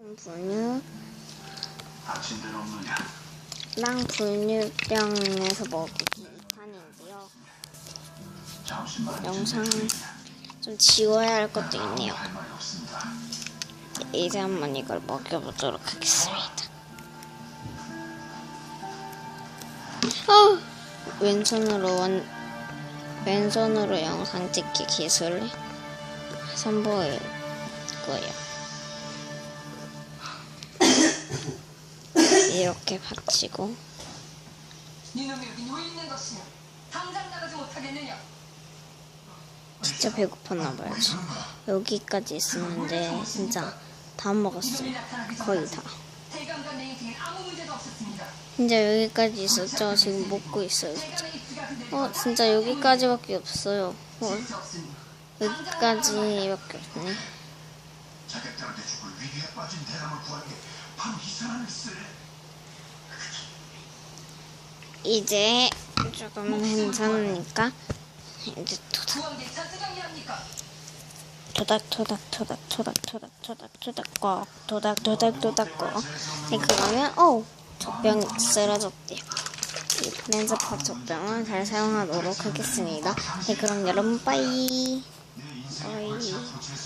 분유? 랑 분유병에서 먹은 2탄인데요. 잠시만 영상 좀 지워야 할 것도 있네요. 이제 한번 이걸 먹여보도록 하겠습니다. 어! 왼손으로 원, 왼손으로 영상 찍기 기술 선보일 거예요. 이렇게 못하겠느냐? 진짜 배고팠나 봐요. 여기까지 있었는데 진짜 다 먹었어요. 거의 다. 진짜 여기까지 있었죠. 지금 먹고 있어요. 진짜. 어 진짜 여기까지밖에 없어요. 어, 여기까지밖에 없네. 자객들한테 죽을 위기에 빠진 대람을 구하는 게 바로 이 사람을 쓰래. 이제 조금 괜찮으니까 이제 토닥? 토닥 토닥 토닥 토닥 토닥 토닥 토닥 꽉 토닥 토닥 토닥 꽉. 네 그러면 어 젖병이 쓰러졌대요. 이 프렌즈파 젖병을 잘 사용하도록 하겠습니다. 네 그럼 여러분 빠이. 빠이.